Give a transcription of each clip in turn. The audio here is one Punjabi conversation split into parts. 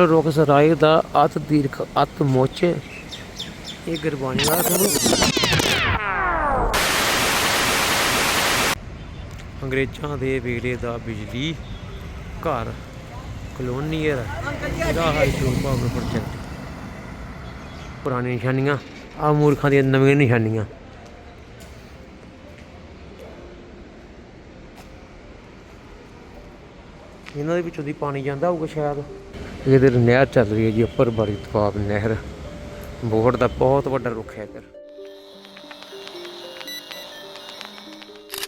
ਰੁਖ ਸਰਾਏ ਦਾ ਅਤ ਦੀਰਘ ਅਤ ਮੋਚ। ਇਹ ਗੁਰਬਾਣੀ ਵਾਲਾ ਸੁਣੋ ਅੰਗਰੇਜ਼ਾਂ ਦੇ ਵੇਲੇ ਦਾ ਬਿਜਲੀ ਘਰ ਕਲੋਨੀਅਰ ਇਹਦਾ ਹਾਈਡਰੋ ਪਾਵਰ ਪ੍ਰੋਜੈਕਟ। ਪੁਰਾਣੀਆਂ ਨਿਸ਼ਾਨੀਆਂ ਆ ਮੂਰਖਾਂ ਦੀਆਂ ਨਵੀਆਂ ਨਿਸ਼ਾਨੀਆਂ। ਇਹਨਾਂ ਦੇ ਵਿੱਚੋਂ ਦੀ ਪਾਣੀ ਜਾਂਦਾ ਹੋਊਗਾ ਸ਼ਾਇਦ। ਇਹਦੇ ਨਹਿਰ ਚੱਲ ਰਹੀ ਹੈ ਜੀ, ਉੱਪਰ ਬੜੀ ਤਵਾਬ ਨਹਿਰ। ਬੋਹੜ ਦਾ ਬਹੁਤ ਵੱਡਾ ਰੁੱਖ ਹੈ ਇੱਧਰ।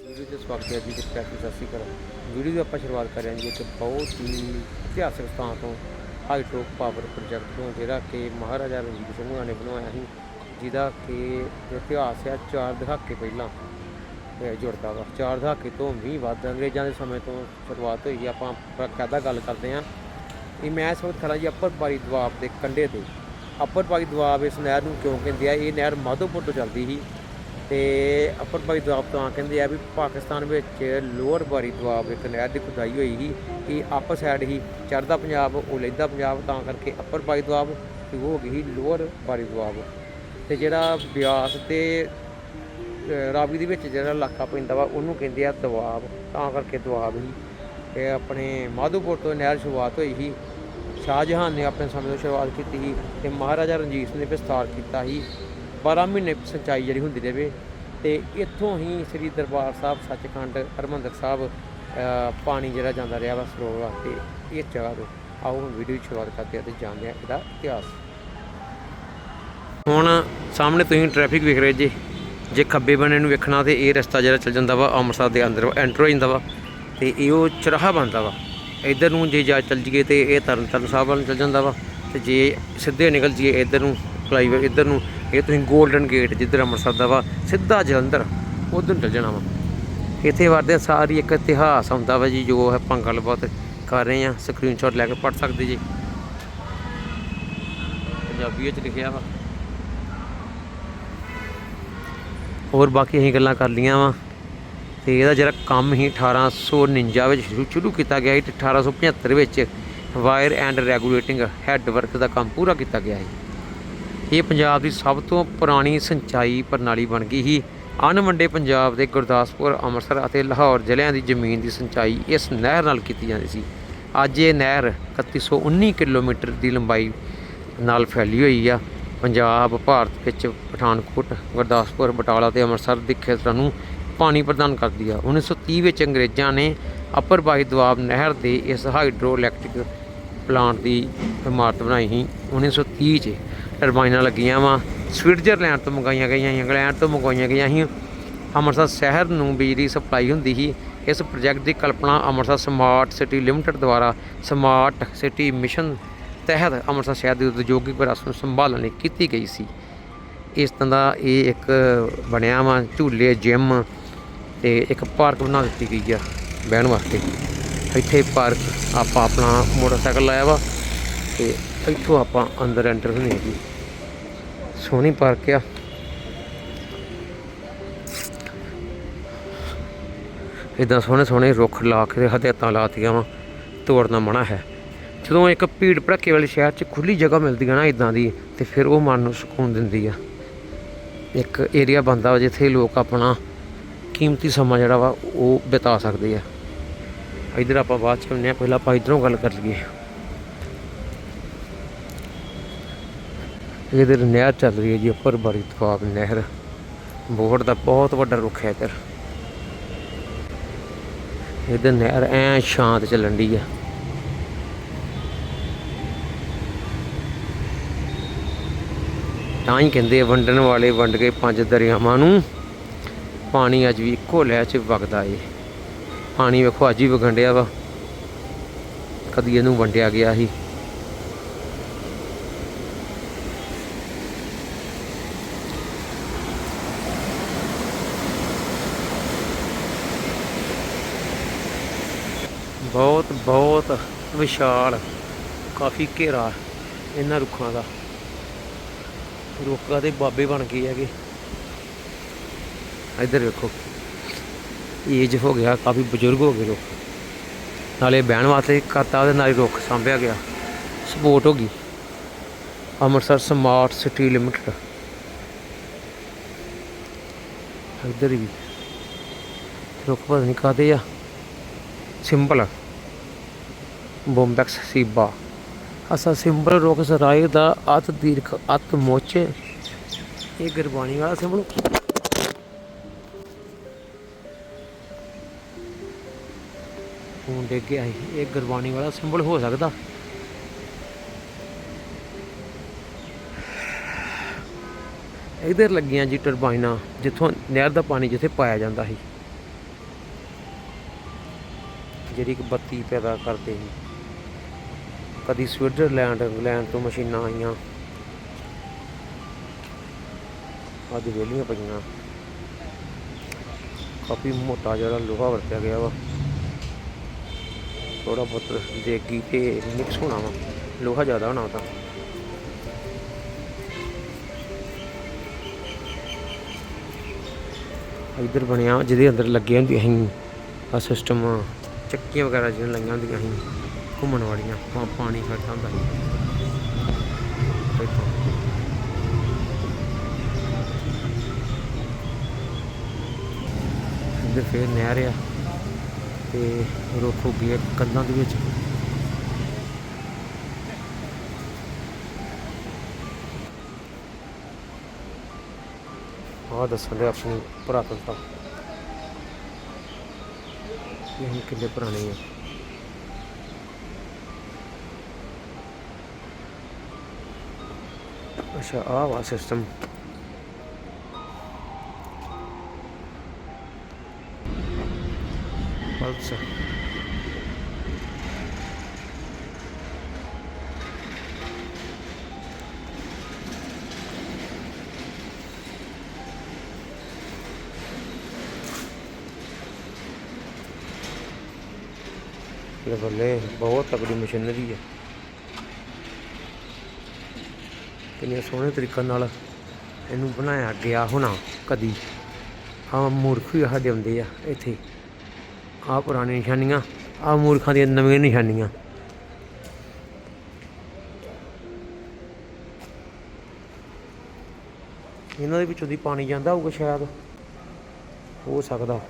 ਵੀਡੀਓ ਦੇ ਸਵਾਗਤ ਹੈ ਜੀ ਤੇ ਪਿਆਰ ਸਤਿ ਸ਼੍ਰੀ ਅਕਾਲ। ਵੀਡੀਓ ਦੀ ਆਪਾਂ ਸ਼ੁਰੂਆਤ ਕਰ ਰਹੇ ਹਾਂ ਜੀ, ਇੱਕ ਬਹੁਤ ਹੀ ਇਤਿਹਾਸਕ ਸਥਾਨ ਤੋਂ ਹਾਈਡਰੋ ਪਾਵਰ ਪ੍ਰੋਜੈਕਟ ਤੋਂ, ਜਿਹੜਾ ਕਿ ਮਹਾਰਾਜਾ ਰਣਜੀਤ ਸਿੰਘ ਹੋਣਾ ਨੇ ਬਣਵਾਇਆ ਸੀ, ਜਿਹਦਾ ਕਿ ਇਤਿਹਾਸ ਹੈ ਚਾਰ ਦਹਾਕੇ ਪਹਿਲਾਂ ਜੁੜਦਾ ਵਾ। ਚਾਰ ਦਹਾਕੇ ਤੋਂ ਵੀ ਵੱਧ ਅੰਗਰੇਜ਼ਾਂ ਦੇ ਸਮੇਂ ਤੋਂ ਸ਼ੁਰੂਆਤ ਹੋਈ ਆਪਾਂ ਬਕਾਇਦਾ ਗੱਲ ਕਰਦੇ ਹਾਂ। ਇਹ ਮੈਂ ਇਸ ਵਕਤ ਖੜਾ ਜੀ ਅੱਪਰ ਪਾਰੀ ਦੁਆਬ ਦੇ ਕੰਢੇ ਤੇ। ਅੱਪਰ ਪਾਰੀ ਦੁਆਬ ਇਸ ਨਹਿਰ ਨੂੰ ਕਿਉਂ ਕਹਿੰਦੇ ਆ? ਇਹ ਨਹਿਰ ਮਾਧੋਪੁਰ ਤੋਂ ਚੱਲਦੀ ਸੀ ਤੇ ਅੱਪਰ ਪਾਰੀ ਦੁਆਬ ਤਾਂ ਕਹਿੰਦੇ ਆ ਵੀ ਪਾਕਿਸਤਾਨ ਵਿੱਚ ਲੋਅਰ ਪਾਰੀ ਦੁਆਬ ਇੱਕ ਨਹਿਰ ਦੀ ਖੁਦਾਈ ਹੋਈ ਸੀ ਇਹ ਅੱਪ ਸਾਈਡ ਹੀ ਚੜ੍ਹਦਾ ਪੰਜਾਬ, ਉਹ ਲੈਂਦਾ ਪੰਜਾਬ, ਤਾਂ ਕਰਕੇ ਅੱਪਰ ਪਾਰੀ ਦੁਆਬ ਤੇ ਉਹ ਹੋ ਗਈ ਸੀ ਲੋਅਰ ਪਾਰੀ ਦੁਆਬ ਤੇ ਜਿਹੜਾ ਬਿਆਸ ਤੇ, ਅਹ, ਰਾਵੀ ਦੇ ਵਿੱਚ ਜਿਹੜਾ ਇਲਾਕਾ ਪੈਂਦਾ ਵਾ, ਉਹਨੂੰ ਕਹਿੰਦੇ ਆ ਦੁਆਬ ਤਾਂ ਕਰਕੇ ਦੁਆਬ ਹੀ ਤੇ ਆਪਣੇ ਮਾਧੋਪੁਰ ਤੋਂ ਨਹਿਰ ਸ਼ੁਰੂਆਤ ਹੋਈ ਸੀ। ਸ਼ਾਹਜਹਾਨ ਨੇ ਆਪਣੇ ਸਮੇਂ ਤੋਂ ਸ਼ੁਰੂਆਤ ਕੀਤੀ ਸੀ ਤੇ ਮਹਾਰਾਜਾ ਰਣਜੀਤ ਸਿੰਘ ਨੇ ਵਿਸਤਾਰ ਕੀਤਾ ਸੀ। 12 ਮਹੀਨੇ ਸਿੰਚਾਈ ਜਿਹੜੀ ਹੁੰਦੀ ਰਹੇ ਤੇ ਇੱਥੋਂ ਹੀ ਸ੍ਰੀ ਦਰਬਾਰ ਸਾਹਿਬ, ਸੱਚਖੰਡ, ਹਰਿਮੰਦਰ ਸਾਹਿਬ ਪਾਣੀ ਜਿਹੜਾ ਜਾਂਦਾ ਰਿਹਾ ਵਾ ਸਰੋਵਰ ਵਾਸਤੇ, ਇਹ ਜਗ੍ਹਾ ਤੋਂ ਆਓ ਹੁਣ ਵੀਡੀਓ ਦੀ ਸ਼ੁਰੂਆਤ ਕਰਦੇ ਹਾਂ ਤੇ ਜਾਣਦੇ ਹਾਂ ਇਹਦਾ ਇਤਿਹਾਸ। ਹੁਣ ਸਾਹਮਣੇ ਤੁਸੀਂ ਟ੍ਰੈਫਿਕ ਵੇਖ ਰਹੇ ਜੀ, ਜੇ ਖੱਬੇ ਬੰਨੇ ਨੂੰ ਵੇਖਣਾ ਤੇ ਇਹ ਰਸਤਾ ਜਿਹੜਾ ਚੱਲ ਜਾਂਦਾ ਵਾ ਅੰਮ੍ਰਿਤਸਰ ਦੇ ਅੰਦਰ ਐਂਟਰ ਹੋ ਜਾਂਦਾ ਵਾ ਤੇ ਇਹ ਉਹ ਚਰਾਹਾ ਬਣਦਾ ਵਾ। ਇੱਧਰ ਨੂੰ ਜੇ ਜਾ ਚੱਲ ਜੀਏ ਤੇ ਇਹ ਤਰਨਤਾਰਨ ਸਾਹਿਬ ਵੱਲ ਨੂੰ ਚੱਲ ਜਾਂਦਾ ਵਾ, ਤੇ ਜੇ ਸਿੱਧੇ ਨਿਕਲ ਜੀਏ ਇੱਧਰ ਨੂੰ ਫਲਾਈਓਵਰ ਇੱਧਰ ਨੂੰ, ਇਹ ਤੁਸੀਂ 골ਡਨ ਗੇਟ ਜਿੱਧਰ ਅੰਮ੍ਰਿਤਸਰ ਦਾ ਵਾ, ਸਿੱਧਾ ਜਲੰਧਰ, ਉਧਰ ਨੂੰ ਚੱਲ ਜਾਣਾ ਵਾ। ਇੱਥੇ ਵਰਦੇ ਸਾਰੀ ਇੱਕ ਇਤਿਹਾਸ ਹੁੰਦਾ ਵਾ ਜੀ, ਜੋ ਆਪਾਂ ਗੱਲਬਾਤ ਕਰ ਰਹੇ ਆ ਸਕਰੀਨਸ਼ਾਟ ਲੈ ਕੇ ਪੜ ਸਕਦੇ ਜੀ। ਪੰਜਾਬੀ ਵਿੱਚ ਲਿਖਿਆ ਵਾ। ਹੋਰ ਬਾਕੀ ਅਸੀਂ ਗੱਲਾਂ ਕਰ ਲੀਆਂ ਵਾ। ਤੇ ਇਹਦਾ ਜਿਹੜਾ ਕੰਮ ਹੀ 1849 ਵਿੱਚ ਸ਼ੁਰੂ- ਸ਼ੁਰੂ ਕੀਤਾ ਗਿਆ ਸੀ ਤੇ 1875 ਵਿੱਚ weir and regulating head work ਦਾ ਕੰਮ ਪੂਰਾ ਕੀਤਾ ਗਿਆ ਸੀ। ਇਹ ਪੰਜਾਬ ਦੀ ਸਭ ਤੋਂ ਪੁਰਾਣੀ ਸਿੰਚਾਈ ਪ੍ਰਣਾਲੀ ਬਣ ਗਈ ਸੀ। ਅਣਵੰਡੇ ਪੰਜਾਬ ਦੇ ਗੁਰਦਾਸਪੁਰ, ਅੰਮ੍ਰਿਤਸਰ ਅਤੇ ਲਾਹੌਰ ਜ਼ਿਲ੍ਹਿਆਂ ਦੀ ਜ਼ਮੀਨ ਦੀ ਸਿੰਚਾਈ ਇਸ ਨਹਿਰ ਨਾਲ ਕੀਤੀ ਜਾਂਦੀ ਸੀ। ਅੱਜ ਇਹ ਨਹਿਰ 3119 ਕਿਲੋਮੀਟਰ ਦੀ ਲੰਬਾਈ ਨਾਲ ਫੈਲੀ ਹੋਈ ਆ। ਪੰਜਾਬ, ਭਾਰਤ ਵਿੱਚ ਪਠਾਨਕੋਟ, ਗੁਰਦਾਸਪੁਰ, ਬਟਾਲਾ ਤੇ ਅੰਮ੍ਰਿਤਸਰ ਦੇ ਖੇਤਰਾਂ ਨੂੰ ਪਾਣੀ ਪ੍ਰਦਾਨ ਕਰਦੀ ਆ। 1930 ਵਿੱਚ ਅੰਗਰੇਜ਼ਾਂ ਨੇ ਅਪਰ ਬਾਈ ਦੁਆਬ ਨਹਿਰ ਦੇ ਇਸ ਹਾਈਡਰੋ ਇਲੈਕਟ੍ਰਿਕ ਪਲਾਂਟ ਦੀ ਇਮਾਰਤ ਬਣਾਈ ਸੀ। 1930 ਚ ਟਰਬਾਈਨਾਂ ਲੱਗੀਆਂ ਵਾ। ਸਵਿਟਜ਼ਰਲੈਂਡ ਤੋਂ ਮੰਗਾਈਆਂ ਗਈਆਂ ਸੀ, ਇੰਗਲੈਂਡ ਤੋਂ ਮੰਗਵਾਈਆਂ ਗਈਆਂ ਸੀ। ਅੰਮ੍ਰਿਤਸਰ ਸ਼ਹਿਰ ਨੂੰ ਬਿਜਲੀ ਸਪਲਾਈ ਹੁੰਦੀ ਸੀ। ਇਸ ਪ੍ਰੋਜੈਕਟ ਦੀ ਕਲਪਨਾ ਅੰਮ੍ਰਿਤਸਰ ਸਮਾਰਟ ਸਿਟੀ ਲਿਮਟਿਡ ਦੁਆਰਾ ਸਮਾਰਟ ਸਿਟੀ ਮਿਸ਼ਨ ਤਹਿਤ ਅੰਮ੍ਰਿਤਸਰ ਸ਼ਹਿਰ ਦੀ ਉਦਯੋਗਿਕ ਵਿਰਾਸਤ ਨੂੰ ਸੰਭਾਲਣ ਲਈ ਕੀਤੀ ਗਈ ਸੀ। ਇਸ ਤਰ੍ਹਾਂ ਦਾ ਇਹ ਇੱਕ ਬਣਿਆ ਵਾ ਝੂਲੇ ਜਿਮ ਤੇ ਇੱਕ ਪਾਰਕ ਬਣਾ ਦਿੱਤੀ ਗਈ ਆ ਬਹਿਣ ਵਾਸਤੇ। ਇੱਥੇ ਪਾਰਕ ਆਪਾਂ ਆਪਣਾ ਮੋਟਰਸਾਈਕਲ ਲਾਇਆ ਵਾ ਤੇ ਇੱਥੋਂ ਆਪਾਂ ਅੰਦਰ ਐਂਟਰ ਹੋਣੇ ਜੀ। ਸੋਹਣੀ ਪਾਰਕ ਆ। ਇਦਾਂ ਸੋਹਣੇ ਸੋਹਣੇ ਰੁੱਖ ਲਾ ਕੇ ਹਦਾਇਤਾਂ ਲਾਤੀਆਂ ਵਾ, ਤੋੜਨਾ ਮਨਾ ਹੈ। ਜਦੋਂ ਇੱਕ ਭੀੜ ਭੜੱਕੇ ਵਾਲੇ ਸ਼ਹਿਰ 'ਚ ਖੁੱਲੀ ਜਗ੍ਹਾ ਮਿਲਦੀ ਹੈ ਨਾ ਇਦਾਂ ਦੀ, ਤੇ ਫਿਰ ਉਹ ਮਨ ਨੂੰ ਸਕੂਨ ਦਿੰਦੀ ਆ। ਇੱਕ ਏਰੀਆ ਬੰਦਾ ਵਾ ਜਿੱਥੇ ਲੋਕ ਆਪਣਾ ਕੀਮਤੀ ਸਮਾਂ ਜਿਹੜਾ ਵਾ, ਉਹ ਬਿਤਾ ਸਕਦੇ ਆ। ਇਧਰ ਆਪਾਂ ਬਾਅਦ ਚ ਹੁੰਨੇ ਆ ਪਹਿਲਾਂ ਆਪਾਂ ਇਧਰੋਂ ਗੱਲ ਕਰ ਲਈਏ। ਇਧਰ ਨਹਿਰ ਚੱਲ ਰਹੀ ਹੈ ਜੀ, ਉੱਪਰ ਬੜੀ ਤਵਾਬ ਨਹਿਰ। ਬੋਹੜ ਦਾ ਬਹੁਤ ਵੱਡਾ ਰੁੱਖ ਹੈ ਇੱਧਰ। ਇਧਰ ਨਹਿਰ ਐ ਸ਼ਾਂਤ ਚੱਲਣ ਦੀ ਆ। ਤਾਂ ਹੀ ਕਹਿੰਦੇ ਵੰਡਣ ਵਾਲੇ ਵੰਡ ਕੇ ਪੰਜ ਦਰਿਆਵਾਂ ਨੂੰ ਪਾਣੀ ਅੱਜ ਵੀ ਇੱਕੋ ਲਹਿਰ 'ਚ ਵਗਦਾ ਏ। ਪਾਣੀ ਵੇਖੋ ਅੱਜ ਹੀ ਵਗੰਡਿਆ ਵਾ। ਕਦੀ ਇਹਨੂੰ ਵੰਡਿਆ ਗਿਆ ਸੀ। ਬਹੁਤ ਬਹੁਤ ਵਿਸ਼ਾਲ, ਕਾਫੀ ਘੇਰਾ ਇਹਨਾਂ ਰੁੱਖਾਂ ਦਾ। ਰੁੱਖਾਂ ਦੇ ਬਾਬੇ ਬਣ ਗਏ ਹੈਗੇ। ਇੱਧਰ ਵੇਖੋ। ਏਜ ਹੋ ਗਿਆ, ਕਾਫੀ ਬਜ਼ੁਰਗ ਹੋ ਗਏ ਲੋਕ। ਨਾਲੇ ਬਹਿਣ ਵਾਸਤੇ ਕਰਤਾ ਉਹਦੇ ਨਾਲ ਰੁੱਖ ਸਾਂਭਿਆ ਗਿਆ। ਸਪੋਰਟ ਹੋ ਗਈ। ਅੰਮ੍ਰਿਤਸਰ ਸਮਾਰਟ ਸਿਟੀ ਲਿਮਟਿਡ ਇੱਧਰ ਵੀ। ਰੁੱਖ ਪਤਾ ਨਹੀਂ ਕਾਹਦੇ ਆ। ਸਿੰਬਲ ਬੰਬੈਕਸ ਸੀਬਾ ਅਸਾ ਸਿੰਬਲ ਰੁੱਖ ਸਰਾਏ ਦਾ ਅਤ ਦੀਰਘ ਅਤ ਮੋਚ। ਇਹ ਗੁਰਬਾਣੀ ਵਾਲਾ ਸਿੰਬਲ ਫੋਨ ਡਿੱਗ ਗਿਆ ਸੀ। ਇਹ ਗੁਰਬਾਣੀ ਵਾਲਾ ਸਿੰਬਲ ਹੋ ਸਕਦਾ। ਇਧਰ ਲੱਗੀਆਂ ਜੀ ਟਰਬਾਈਨਾਂ, ਜਿੱਥੋਂ ਨਹਿਰ ਦਾ ਪਾਣੀ ਜਿੱਥੇ ਪਾਇਆ ਜਾਂਦਾ ਸੀ। ਜਿਹੜੀ ਕਿ ਬੱਤੀ ਪੈਦਾ ਕਰਦੇ ਸੀ। ਕਦੀ ਸਵਿਟਜ਼ਰਲੈਂਡ, ਇੰਗਲੈਂਡ ਤੋਂ ਮਸ਼ੀਨਾਂ ਆਈਆਂ। ਅੱਜ ਵਿਹਲੀਆਂ ਪਈਆਂ। ਕਾਫੀ ਮੋਟਾ ਜਿਹੜਾ ਲੋਹਾ ਵਰਤਿਆ ਗਿਆ ਵਾ। ਥੋੜਾ ਬਹੁਤ ਦੇਗੀ ਤੇ ਮਿਕਸ ਹੋਣਾ ਵਾ। ਲੋਹਾ ਜ਼ਿਆਦਾ ਹੋਣਾ ਤਾਂ। ਇੱਧਰ ਬਣਿਆ ਜਿਹਦੇ ਅੰਦਰ ਲੱਗੇ ਹੁੰਦੀਆਂ ਸੀ। ਆ ਸਿਸਟਮ ਚੱਕੀਆਂ ਵਗੈਰਾ ਜਿਹੜੀਆਂ ਲਾਈਆਂ ਹੁੰਦੀਆਂ ਸੀ, ਘੁੰਮਣ ਵਾਲੀਆਂ ਪਾਣੀ ਖੜਦਾ ਹੁੰਦਾ ਸੀ। ਇੱਧਰ ਫੇਰ ਨਹਿਰ ਆ। ਤੇ ਰੁੱਖ ਹੋ ਗਏ ਕੰਧਾਂ ਦੇ ਵਿੱਚ। ਆ ਦੱਸਣ ਦੇ ਆਪਣੀ ਪੁਰਾਤਨਤਾ ਇਹ ਕਿੰਨੇ ਪੁਰਾਣੇ ਆ। ਅੱਛਾ, ਆਹ ਵਾ ਸਿਸਟਮ ਪਲਸ ਇਹ ਬੱਲੇ, ਬਹੁਤ ਤਕੜੀ ਮਸ਼ੀਨਰੀ ਹੈ। ਕਿੰਨੇ ਸੋਹਣੇ ਤਰੀਕੇ ਨਾਲ ਇਹਨੂੰ ਬਣਾਇਆ ਗਿਆ ਹੋਣਾ ਕਦੀ। ਹਾਂ, ਮੂਰਖ ਵੀ ਸਾਡੇ ਆਉਂਦੇ ਆ, ਇੱਥੇ। ਆਹ ਪੁਰਾਣੀਆਂ ਨਿਸ਼ਾਨੀਆਂ, ਆਹ ਮੂਰਖਾਂ ਦੀਆਂ ਨਵੀਆਂ ਨਿਸ਼ਾਨੀਆਂ। ਇਹਨਾਂ ਦੇ ਵਿੱਚੋਂ ਦੀ ਪਾਣੀ ਜਾਂਦਾ ਹੋਊਗਾ ਸ਼ਾਇਦ। ਹੋ ਸਕਦਾ।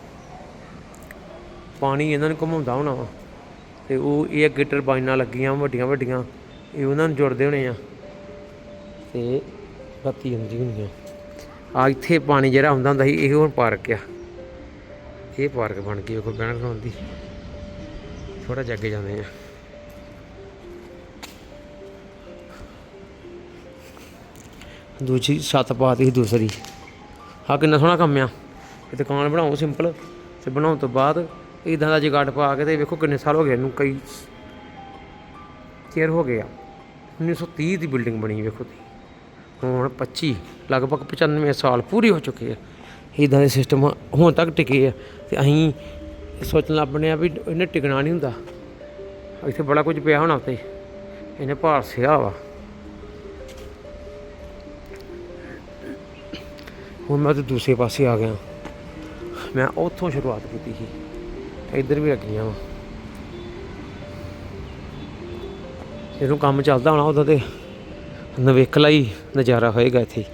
ਪਾਣੀ ਇਹਨਾਂ ਨੂੰ ਘੁਮਾਉਂਦਾ ਹੋਣਾ ਵਾ। ਤੇ ਉਹ ਇਹ ਅੱਗੇ ਟਰਬਾਈਨਾਂ ਲੱਗੀਆਂ, ਵੱਡੀਆਂ ਵੱਡੀਆਂ, ਇਹ ਉਹਨਾਂ ਨੂੰ ਜੁੜਦੇ ਹੋਣੇ ਆ। ਤੇ ਬੱਤੀ ਹੁੰਦੀ ਹੋਣੀ ਆ ਆ ਇੱਥੇ ਪਾਣੀ ਜਿਹੜਾ ਹੁੰਦਾ ਹੁੰਦਾ ਸੀ, ਇਹ ਹੁਣ ਪਾਰਕ ਆ। ਇਹ ਪਾਰਕ ਬਣ ਗਈ, ਉਹ ਬਹਿਣ ਖਲੋਣ ਦੀ। ਥੋੜਾ ਜਿਹਾ ਅੱਗੇ ਜਾਂਦੇ ਆ ਦੂਜੀ ਛੱਤ ਪਾਤੀ ਸੀ ਦੂਸਰੀ। ਹਾਂ ਕਿੰਨਾ ਸੋਹਣਾ ਕੰਮ ਆ। ਇਹ ਦੁਕਾਨ ਬਣਾਓ ਸਿੰਪਲ ਤੇ ਬਣਾਉਣ ਤੋਂ ਬਾਅਦ ਇਦਾਂ ਦਾ ਜਗਾੜ ਪਾ ਕੇ ਤੇ ਵੇਖੋ ਕਿੰਨੇ ਸਾਲ ਹੋ ਗਏ ਇਹਨੂੰ ਕਈ ਚਿਰ ਹੋ ਗਏ ਆ। 1930 ਦੀ ਬਿਲਡਿੰਗ ਬਣੀ ਵੇਖੋ ਤੁਸੀਂ। ਹੁਣ 25 ਲਗਭਗ 95 ਸਾਲ ਪੂਰੀ ਹੋ ਚੁੱਕੀ ਹੈ ਇੱਦਾਂ ਦੇ ਸਿਸਟਮ ਹੁਣ ਤੱਕ ਟਿਕੇ ਆ ਤੇ ਅਸੀਂ ਸੋਚਣ ਲੱਗ ਪਏ ਆ ਵੀ ਇਹਨੇ ਟਿਕਣਾ ਨਹੀਂ ਹੁੰਦਾ। ਇੱਥੇ ਬੜਾ ਕੁਝ ਪਿਆ ਹੋਣਾ ਉੱਤੇ। ਇਹਨੇ ਭਾਰ ਸਿਆ ਵਾ। ਹੁਣ ਮੈਂ ਤੇ ਦੂਸਰੇ ਪਾਸੇ ਆ ਗਿਆ। ਮੈਂ ਉੱਥੋਂ ਸ਼ੁਰੂਆਤ ਕੀਤੀ ਸੀ। ਇੱਧਰ ਵੀ ਲੱਗੀਆਂ ਵਾ। ਜਦੋਂ ਕੰਮ ਚੱਲਦਾ ਹੋਣਾ ਉਦੋਂ ਤੇ। ਨਵੇਕਲਾ ਹੀ ਨਜ਼ਾਰਾ ਹੋਏਗਾ ਇੱਥੇ।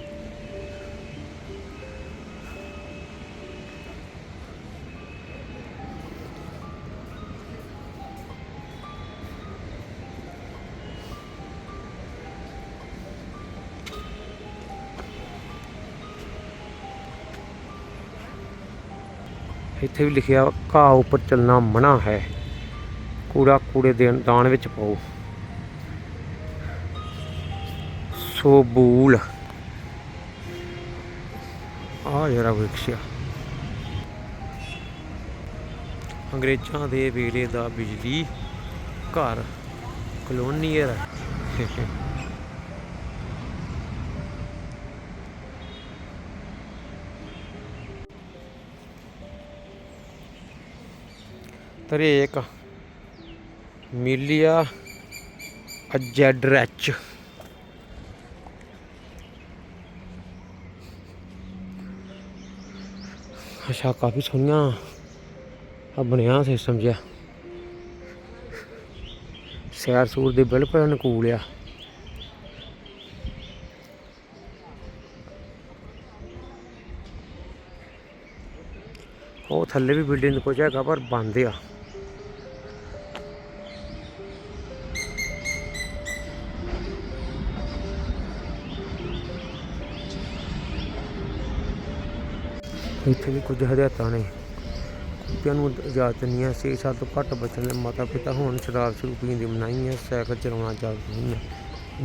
ਇੱਥੇ ਵੀ ਲਿਖਿਆ, ਘਾਹ ਉੱਪਰ ਚੱਲਣਾ ਮਨਾ ਹੈ। ਕੂੜਾ ਕੂੜੇ ਦੇ ਦਾਨ ਵਿੱਚ ਪਾਓ। ਸੋਬੂਲ ਆ ਜਿਹੜਾ ਵ੍ਰਿਕਸ਼ ਅੰਗਰੇਜ਼ਾਂ ਦੇ ਵੇਲੇ ਦਾ ਬਿਜਲੀ ਘਰ ਕਲੋਨੀਅਰ ਤਰੇਕ ਮਿਲਿਆ ਅਜੈਡਰੈਚ। ਅੱਛਾ, ਕਾਫੀ ਸੋਹਣੀਆਂ ਆ ਬਣਿਆ ਸਿਸਟਮ ਜਿਹਾ ਸੈਰ ਸੂਰ ਦੇ ਬਿਲਕੁਲ ਅਨੁਕੂਲ ਆ। ਉਹ ਥੱਲੇ ਵੀ ਬਿਲਡਿੰਗ ਕੁਝ ਹੈਗਾ, ਪਰ ਬੰਦ ਆ। ਇੱਥੇ ਵੀ ਕੁਝ ਹਦਾਇਤਾਂ ਨੇ। ਕੁੱਤਿਆਂ ਨੂੰ ਇਜਾਜ਼ਤ ਨਹੀਂ ਹੈ 6 ਸਾਲ ਤੋਂ ਘੱਟ ਬੱਚਿਆਂ ਦੇ ਮਾਤਾ ਪਿਤਾ ਹੁਣ ਸ਼ਰਾਬ ਸ਼ੁਰੂ ਪੀਣ ਦੀ ਮਨਾਹੀ ਹੈ, ਸਾਈਕਲ ਚਲਾਉਣਾ ਇਜਾਜ਼ਤ ਨਹੀਂ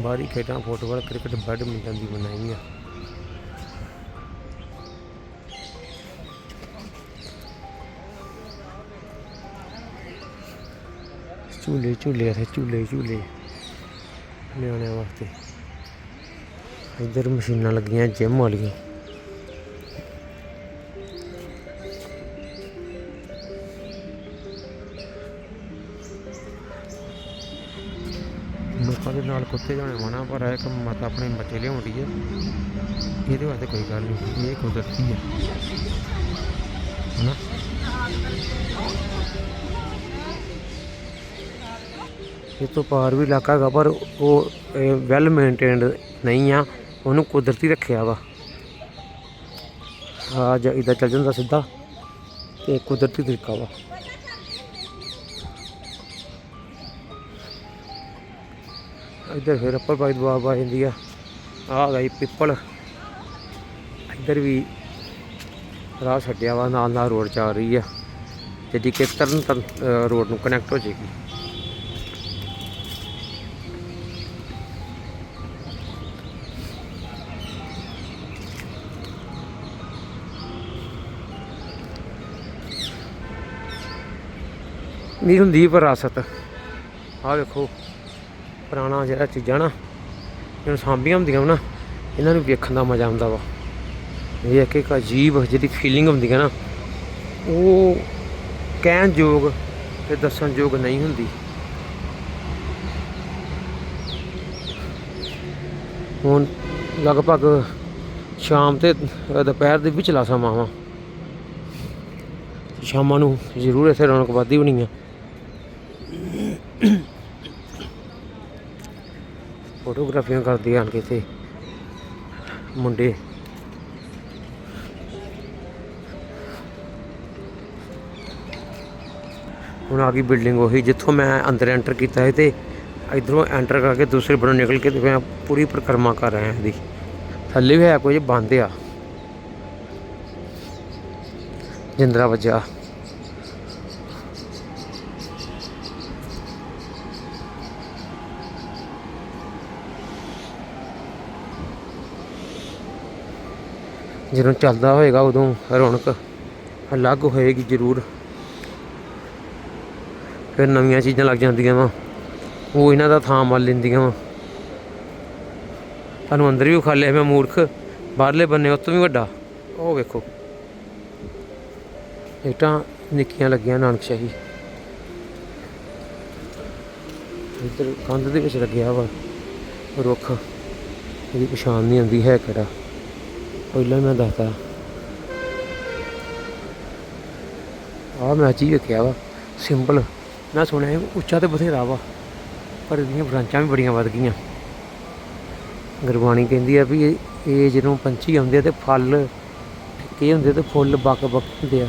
ਬਾਹਰੀ ਖੇਡਾਂ, ਫੁੱਟਬਾਲ, ਕ੍ਰਿਕਟ, ਬੈਡਮਿੰਟਨ ਦੀ ਮਨਾਹੀ ਹੈ। ਝੂਲੇ ਝੂਲੇ ਇੱਥੇ ਝੂਲੇ ਝੂਲੇ ਨਿਆਣਿਆਂ ਵਾਸਤੇ। ਇੱਧਰ ਮਸ਼ੀਨਾਂ ਲੱਗੀਆਂ, ਜਿਮ ਵਾਲੀਆਂ। ਲੋਕਾਂ ਜਾਣੇ ਮਨਾ ਪਰ ਹੈ ਕਿ ਮਾਤਾ ਆਪਣੇ ਬੱਚੇ ਲਿਆਉਂਦੀ ਹੈ। ਇਹਦੇ ਵਾਸਤੇ ਕੋਈ ਗੱਲ ਨਹੀਂ, ਇਹ ਕੁਦਰਤੀ ਹੈ। ਹਨਾ? ਇਹ ਤੋਂ ਪਾਰ ਵੀ ਇਲਾਕਾ ਹੈਗਾ, ਪਰ ਉਹ ਵੈਲ ਮੇਨਟੇਨਡ ਨਹੀਂ ਆ। ਉਹਨੂੰ ਕੁਦਰਤੀ ਰੱਖਿਆ ਵਾ। ਆ ਜਾਂ ਇਦਾਂ ਚੱਲ ਜਾਂਦਾ ਸਿੱਧਾ, ਤੇ ਕੁਦਰਤੀ ਤਰੀਕਾ ਵਾ। ਇੱਧਰ ਫਿਰ ਅੱਪਰ ਪਾਈ ਦਵਾ ਆ ਜਾਂਦੀ ਆ। ਆ ਗਈ ਪਿੱਪਲ। ਇੱਧਰ ਵੀ ਰਾਹ ਛੱਡਿਆ ਵਾ, ਨਾਲ ਨਾਲ ਰੋਡ ਚੱਲ ਰਹੀ ਆ। ਜਿਹੜੀ ਕਿ ਤਰਨ ਤਰਨ ਰੋਡ ਨੂੰ ਕਨੈਕਟ ਹੋ ਜਾਏਗੀ ਨਹੀਂ ਹੁੰਦੀ ਵਿਰਾਸਤ। ਆਹ ਵੇਖੋ। ਪੁਰਾਣਾ ਜਿਹੜਾ ਚੀਜ਼ਾਂ ਨਾ, ਜਿਹਨੂੰ ਸਾਂਭੀਆਂ ਹੁੰਦੀਆਂ ਨਾ, ਇਹਨਾਂ ਨੂੰ ਵੇਖਣ ਦਾ ਮਜ਼ਾ ਆਉਂਦਾ ਵਾ। ਇਹ ਇੱਕ ਇੱਕ ਅਜੀਬ ਜਿਹੜੀ ਫੀਲਿੰਗ ਹੁੰਦੀ ਹੈ ਨਾ, ਉਹ ਕਹਿਣ ਯੋਗ ਤੇ ਦੱਸਣ ਯੋਗ ਨਹੀਂ ਹੁੰਦੀ। ਹੁਣ ਲਗਭਗ ਸ਼ਾਮ ਤੇ ਦੁਪਹਿਰ ਦੇ ਵਿਚਲਾ ਸਮਾਂ ਵਾ ਸ਼ਾਮਾਂ ਨੂੰ ਜ਼ਰੂਰ ਇੱਥੇ ਰੌਣਕ ਵੱਧਦੀ ਹੋਣੀ ਆ। ਫੋਟੋਗ੍ਰਾਫੀਆਂ ਕਰਦੇ ਆਣ ਕੇ ਇੱਥੇ ਮੁੰਡੇ। ਹੁਣ ਆ ਗਈ ਬਿਲਡਿੰਗ ਉਹੀ, ਜਿੱਥੋਂ ਮੈਂ ਅੰਦਰ ਐਂਟਰ ਕੀਤਾ ਸੀ ਤੇ ਇਧਰੋਂ ਐਂਟਰ ਕਰਕੇ ਦੂਸਰੇ ਬੰਨੋਂ ਨਿਕਲ ਕੇ ਤੇ ਮੈਂ ਪੂਰੀ ਪਰਿਕਰਮਾ ਕਰ ਰਿਹਾ ਇਹਦੀ। ਥੱਲੇ ਵੀ ਹੈ ਕੋਈ, ਬੰਦ ਆ। ਜਿੰਦਰਾ ਵੱਜਾ ਜਦੋਂ ਚੱਲਦਾ ਹੋਏਗਾ ਉਦੋਂ ਰੌਣਕ ਅਲੱਗ ਹੋਏਗੀ ਜ਼ਰੂਰ। ਫਿਰ ਨਵੀਆਂ ਚੀਜ਼ਾਂ ਲੱਗ ਜਾਂਦੀਆਂ ਵਾ। ਉਹ ਇਹਨਾਂ ਦਾ ਥਾਂ ਮੱਲ ਲੈਂਦੀਆਂ ਵਾ। ਤੁਹਾਨੂੰ ਅੰਦਰ ਵੀ ਖਾ ਲਿਆ ਮੈਂ ਮੂਰਖ। ਬਾਹਰਲੇ ਬੰਨੇ ਉਸ ਤੋਂ ਵੀ ਵੱਡਾ। ਉਹ ਵੇਖੋ। ਇਟਾਂ ਨਿੱਕੀਆਂ ਲੱਗੀਆਂ ਨਾਨਕਸ਼ਾਹੀ ਇੱਧਰ ਕੰਧ ਦੇ ਵਿੱਚ ਲੱਗਿਆ ਵਾ ਰੁੱਖ। ਇਹਦੀ ਪਛਾਣ ਨਹੀਂ ਆਉਂਦੀ, ਹੈ ਕਿਹੜਾ? ਪਹਿਲਾਂ ਮੈਂ ਦੱਸਦਾ ਆ ਮੈਂ ਚੀਜ਼ ਵੇਖਿਆ ਵਾ ਸਿੰਪਲ ਮੈਂ ਸੁਣਿਆ ਉੱਚਾ ਤੇ ਬਥੇਰਾ ਵਾ, ਪਰ ਇਹਦੀਆਂ ਬ੍ਰਾਂਚਾਂ ਵੀ ਬੜੀਆਂ ਵੱਧ ਗਈਆਂ। ਗੁਰਬਾਣੀ ਕਹਿੰਦੀ ਆ ਵੀ ਇਹ ਜਦੋਂ ਪੰਛੀ ਆਉਂਦੇ ਆ ਤੇ ਫਲ ਫਿੱਕੇ ਹੁੰਦੇ ਤੇ ਫੁੱਲ ਬੱਕ ਬੱਕ ਹੁੰਦੇ ਆ।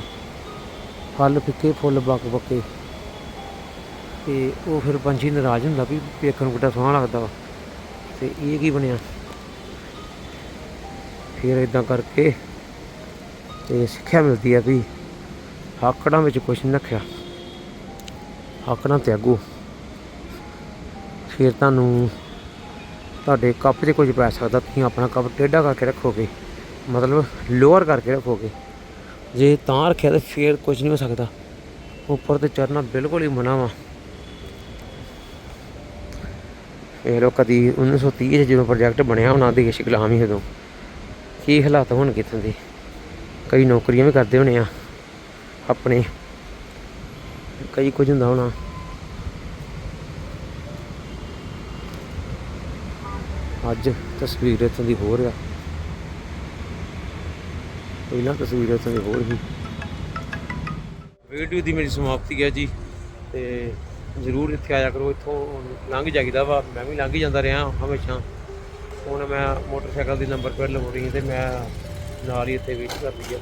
ਫਲ ਫਿੱਕੇ, ਫੁੱਲ ਬੱਕ ਬੱਕੇ ਤੇ ਉਹ ਫਿਰ ਪੰਛੀ ਨਾਰਾਜ਼ ਹੁੰਦਾ ਵੀ ਵੇਖਣ ਨੂੰ ਕਿੱਡਾ ਸੋਹਣਾ ਲੱਗਦਾ ਵਾ। ਤੇ ਇਹ ਕੀ ਬਣਿਆ? ਫਿਰ ਇਦਾਂ ਕਰਕੇ ਤੇ ਸਿੱਖਿਆ ਮਿਲਦੀ ਹੈ ਵੀ ਹਾਕੜਾਂ ਵਿੱਚ ਕੁਝ ਨਹੀਂ ਰੱਖਿਆ। ਆਕੜਾਂ ਤਿਆਗੋ ਫਿਰ ਤੁਹਾਨੂੰ ਤੁਹਾਡੇ ਕੱਪ 'ਚ ਕੁਝ ਪੈ ਸਕਦਾ, ਤੁਸੀਂ ਆਪਣਾ ਕੱਪ ਟੇਢਾ ਕਰਕੇ ਰੱਖੋਗੇ। ਮਤਲਬ ਲੋਅਰ ਕਰਕੇ ਰੱਖੋਗੇ। ਜੇ ਤਾਂ ਰੱਖਿਆ ਤਾਂ ਫਿਰ ਕੁਝ ਨਹੀਂ ਹੋ ਸਕਦਾ। ਉੱਪਰ ਤੇ ਚੜਨਾ ਬਿਲਕੁਲ ਹੀ ਮਨਾ ਵਾ। ਇਹ ਲੋ ਕਦੀ 1930 ਚ ਜਦੋਂ ਪ੍ਰੋਜੈਕਟ ਬਣਿਆ, ਉਹਨਾਂ ਦੇਸ਼ ਗੁਲਾਮ ਹੀ ਉਦੋਂ। ਕੀ ਹਾਲਾਤ ਹੋਣਗੇ ਇੱਥੋਂ ਦੇ? ਕਈ ਨੌਕਰੀਆਂ ਵੀ ਕਰਦੇ ਹੋਣੇ ਆ, ਆਪਣੇ। ਕਈ ਕੁਝ ਹੁੰਦਾ ਹੋਣਾ। ਅੱਜ ਤਸਵੀਰ ਇੱਥੋਂ ਦੀ ਹੋਰ ਆ। ਪਹਿਲਾਂ ਤਸਵੀਰ ਇੱਥੋਂ ਦੀ ਹੋਰ ਸੀ। ਵੀਡੀਓ ਦੀ ਮੇਰੀ ਸਮਾਪਤੀ ਹੈ ਜੀ, ਤੇ ਜ਼ਰੂਰ ਇੱਥੇ ਆਇਆ ਕਰੋ। ਇੱਥੋਂ ਲੰਘ ਜਾਈਦਾ ਵਾ, ਮੈਂ ਵੀ ਲੰਘ ਜਾਂਦਾ ਰਿਹਾ ਹਮੇਸ਼ਾ। ਹੁਣ ਮੈਂ ਮੋਟਰਸਾਈਕਲ ਦੀ ਨੰਬਰ ਪਲੇਟ ਲਵਾਉਣੀ ਤੇ ਮੈਂ ਨਾਲ ਹੀ ਇੱਥੇ ਵੇਟ ਕਰ ਲਈ ਆ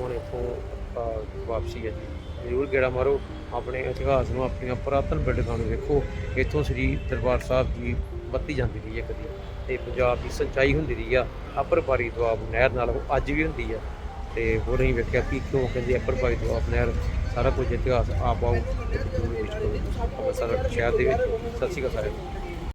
ਹੁਣ ਇੱਥੋਂ ਵਾਪਸੀ ਹੈ ਜ਼ਰੂਰ ਗੇੜਾ ਮਾਰੋ। ਆਪਣੇ ਇਤਿਹਾਸ ਨੂੰ ਆਪਣੀਆਂ ਪੁਰਾਤਨ ਬਿਲਡਿੰਗਾਂ ਨੂੰ ਵੇਖੋ ਇੱਥੋਂ ਸ੍ਰੀ ਦਰਬਾਰ ਸਾਹਿਬ ਦੀ ਬੱਤੀ ਜਾਂਦੀ ਰਹੀ ਹੈ ਕਦੀ ਤੇ ਪੰਜਾਬ ਦੀ ਸਿੰਚਾਈ ਹੁੰਦੀ ਰਹੀ ਆ। ਅੱਪਰ ਭਾਰੀ ਦੁਆਬ ਨਹਿਰ ਨਾਲ ਅੱਜ ਵੀ ਹੁੰਦੀ ਆ। ਤੇ ਹੋਰ ਅਸੀਂ ਵੇਖਿਆ ਕਿ ਕਿਉਂ ਕਹਿੰਦੇ ਅੱਪਰ ਭਾਰੀ ਦੁਆਬ ਨਹਿਰ ਸਾਰਾ ਕੁਝ ਇਤਿਹਾਸ ਆਪ ਆਓ ਸਾਰਾ ਸ਼ਹਿਰ ਦੇ ਵਿੱਚ। ਸਤਿ ਸ਼੍ਰੀ ਅਕਾਲ ਸਾਰਿਆਂ ਨੂੰ।